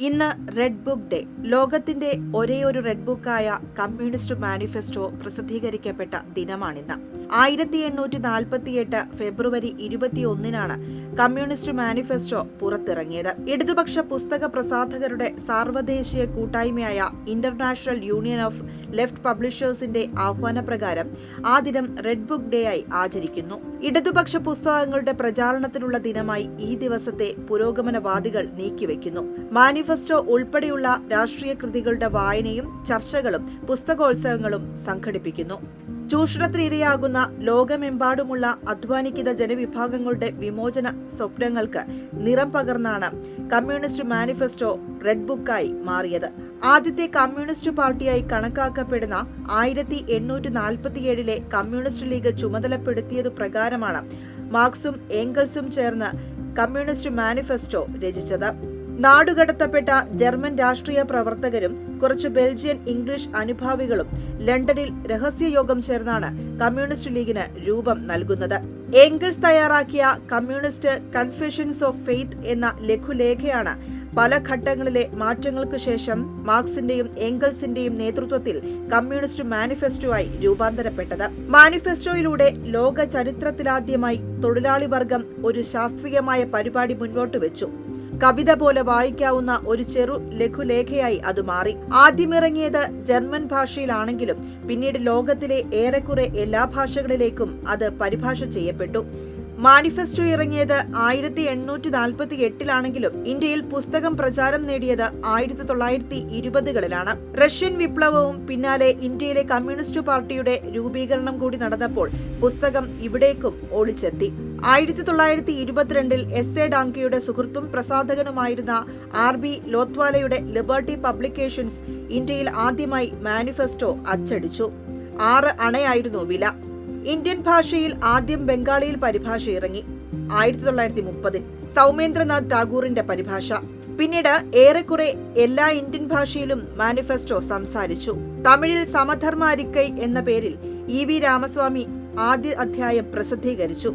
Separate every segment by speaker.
Speaker 1: ഇന്ന് red book day ലോകത്തിന്റെ ഒരേയൊരു റെഡ് ബുക്കായ കമ്മ്യൂണിസ്റ്റ് മാനിഫെസ്റ്റോ പ്രസിദ്ധീകരിക്കപ്പെട്ട ദിനമാണിന്ന്. ആയിരത്തി എണ്ണൂറ്റി നാൽപ്പത്തിയെട്ട് ഫെബ്രുവരി ഇരുപത്തിയൊന്നിനാണ് കമ്മ്യൂണിസ്റ്റ് മാനിഫെസ്റ്റോ പുറത്തിറങ്ങിയത്. ഇടതുപക്ഷ പുസ്തക പ്രസാധകരുടെ സാർവദേശീയ കൂട്ടായ്മയായ ഇന്റർനാഷണൽ യൂണിയൻ ഓഫ് ലെഫ്റ്റ് പബ്ലിഷേഴ്സിന്റെ ആഹ്വാനപ്രകാരം ആ ദിനം റെഡ് ബുക്ക് ഡേ ആയി ആചരിക്കുന്നു. ഇടതുപക്ഷ പുസ്തകങ്ങളുടെ പ്രചാരണത്തിനുള്ള ദിനമായി ഈ ദിവസത്തെ പുരോഗമനവാദികൾ നീക്കിവെക്കുന്നു. മാനിഫെസ്റ്റോ ഉൾപ്പെടെയുള്ള രാഷ്ട്രീയ കൃതികളുടെ വായനയും ചർച്ചകളും പുസ്തകോത്സവങ്ങളും സംഘടിപ്പിക്കുന്നു. ചൂഷണത്തിനിരയാകുന്ന ലോകമെമ്പാടുമുള്ള അധ്വാനിക്കുന്ന ജനവിഭാഗങ്ങളുടെ വിമോചന സ്വപ്നങ്ങൾക്ക് നിറം പകർന്നാണ് കമ്മ്യൂണിസ്റ്റ് മാനിഫെസ്റ്റോ റെഡ് ബുക്കായി മാറിയത്. ആദ്യത്തെ കമ്മ്യൂണിസ്റ്റ് പാർട്ടിയായി കണക്കാക്കപ്പെടുന്ന ആയിരത്തി എണ്ണൂറ്റി നാൽപ്പത്തിയേഴിലെ കമ്മ്യൂണിസ്റ്റ് ലീഗ് ചുമതലപ്പെടുത്തിയതു പ്രകാരമാണ് മാർക്സും ഏംഗൽസും ചേർന്ന് കമ്മ്യൂണിസ്റ്റ് മാനിഫെസ്റ്റോ രചിച്ചത്. നാടുകടത്തപ്പെട്ട ജർമ്മൻ രാഷ്ട്രീയ പ്രവർത്തകരും കുറച്ച് ബെൽജിയൻ ഇംഗ്ലീഷ് അനുഭാവികളും ലണ്ടനിൽ രഹസ്യയോഗം ചേർന്നാണ് കമ്മ്യൂണിസ്റ്റ് ലീഗിന് രൂപം നൽകുന്നത്. ഏംഗൽസ് തയ്യാറാക്കിയ കമ്മ്യൂണിസ്റ്റ് കൺഫെഷൻസ് ഓഫ് ഫെയ്ത്ത് എന്ന ലഘുലേഖയാണ് പല ഘട്ടങ്ങളിലെ മാറ്റങ്ങൾക്ക് ശേഷം മാർക്സിന്റെയും ഏംഗൽസിന്റെയും നേതൃത്വത്തിൽ കമ്മ്യൂണിസ്റ്റ് മാനിഫെസ്റ്റോ ആയി രൂപാന്തരപ്പെട്ടത്. മാനിഫെസ്റ്റോയിലൂടെ ലോക ചരിത്രത്തിലാദ്യമായി തൊഴിലാളി വർഗം ഒരു ശാസ്ത്രീയമായ പരിപാടി മുന്നോട്ട് വെച്ചു കവിത പോലെ വായിക്കാവുന്ന ഒരു ചെറു ലഘുലേഖയായി അത് മാറി. ആദ്യമിറങ്ങിയത് ജർമ്മൻ ഭാഷയിലാണെങ്കിലും പിന്നീട് ലോകത്തിലെ ഏറെക്കുറെ എല്ലാ ഭാഷകളിലേക്കും അത് പരിഭാഷ ചെയ്യപ്പെട്ടു. മാനിഫെസ്റ്റോ ഇറങ്ങിയത് ആയിരത്തി എണ്ണൂറ്റി നാൽപ്പത്തി എട്ടിലാണെങ്കിലും ഇന്ത്യയിൽ പുസ്തകം പ്രചാരം നേടിയത് ആയിരത്തി തൊള്ളായിരത്തി ഇരുപതുകളിലാണ് റഷ്യൻ വിപ്ലവവും പിന്നാലെ ഇന്ത്യയിലെ കമ്മ്യൂണിസ്റ്റ് പാർട്ടിയുടെ രൂപീകരണം കൂടി നടന്നപ്പോൾ പുസ്തകം ഇവിടേക്കും ഒളിച്ചെത്തി. ആയിരത്തി തൊള്ളായിരത്തി ഇരുപത്തിരണ്ടിൽ എസ് എ ഡാങ്കിയുടെ സുഹൃത്തും പ്രസാധകനുമായിരുന്ന ആർ ബി ലോത്വാലയുടെ ലിബർട്ടി പബ്ലിക്കേഷൻസ് ഇന്ത്യയിൽ ആദ്യമായി മാനിഫെസ്റ്റോ അച്ചടിച്ചു. ആറ് അണയായിരുന്നു വില. ഇന്ത്യൻ ഭാഷയിൽ ആദ്യം ബംഗാളിയിൽ പരിഭാഷ ഇറങ്ങി. ആയിരത്തി തൊള്ളായിരത്തി മുപ്പതിൽ സൗമേന്ദ്രനാഥ് ടാഗോറിന്റെ പരിഭാഷ. പിന്നീട് ഏറെക്കുറെ എല്ലാ ഇന്ത്യൻ ഭാഷയിലും മാനിഫെസ്റ്റോ സംസാരിച്ചു. തമിഴിൽ സമധർമ്മ അരിക്കൈ എന്ന പേരിൽ ഇ വി രാമസ്വാമി ആദ്യ അധ്യായം പ്രസിദ്ധീകരിച്ചു.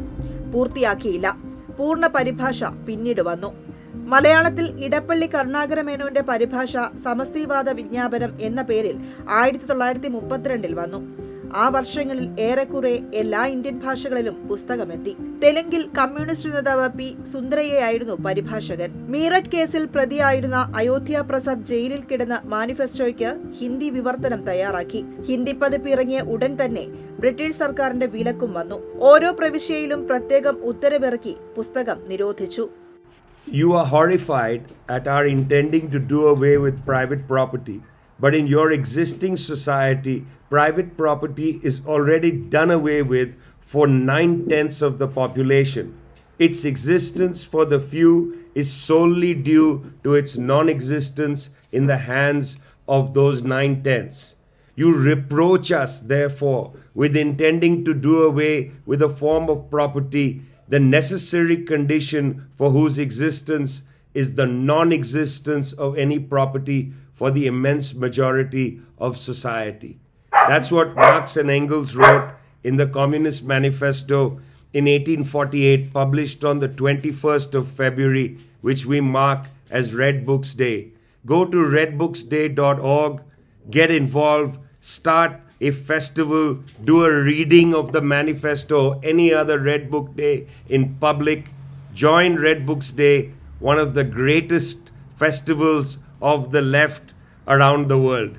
Speaker 1: പൂർത്തിയാക്കിയില്ല. പൂർണ പരിഭാഷ പിന്നീട് വന്നു. മലയാളത്തിൽ ഇടപ്പള്ളി കരുണാകരമേനോന്റെ പരിഭാഷ സമസ്തിവാദ വിജ്ഞാപനം എന്ന പേരിൽ ആയിരത്തി തൊള്ളായിരത്തി മുപ്പത്തിരണ്ടിൽ വന്നു. ആ വർഷങ്ങളിൽ ഏറെക്കുറെ എല്ലാ ഇന്ത്യൻ ഭാഷകളിലും പുസ്തകമെത്തി. തെലുങ്കിൽ കമ്മ്യൂണിസ്റ്റ് നേതാവ് പി സുന്ദരയ്യായിരുന്നു പരിഭാഷകൻ. മീററ്റ് കേസിൽ പ്രതിയായിരുന്ന അയോധ്യ പ്രസാദ് ജയിലിൽ കിടന്ന മാനിഫെസ്റ്റോയ്ക്ക് ഹിന്ദി വിവർത്തനം തയ്യാറാക്കി. ഹിന്ദി പതിപ്പ് ഇറങ്ങിയ ഉടൻ തന്നെ ബ്രിട്ടീഷ് സർക്കാരിന്റെ വിലക്കും വന്നു. ഓരോ പ്രവിശ്യയിലും പ്രത്യേകം ഉത്തരവിറക്കി പുസ്തകം നിരോധിച്ചു.
Speaker 2: You are horrified at our intending to do away with private property. But in your existing society, private property is already done away with for nine tenths of the population. Its existence for the few is solely due to its non existence in the hands of those nine tenths. You reproach us, therefore, with intending to do away with a form of property, the necessary condition for whose existence is the non existence of any property for the immense majority of society. That's what Marx and Engels wrote in the Communist Manifesto in 1848, published on the 21st of February, which we mark as Red Books Day. Go to redbooksday.org, get involved, start a festival, do a reading of the manifesto, any other Red Book Day in public. Join Red Books Day, one of the greatest festivals of the left around the world.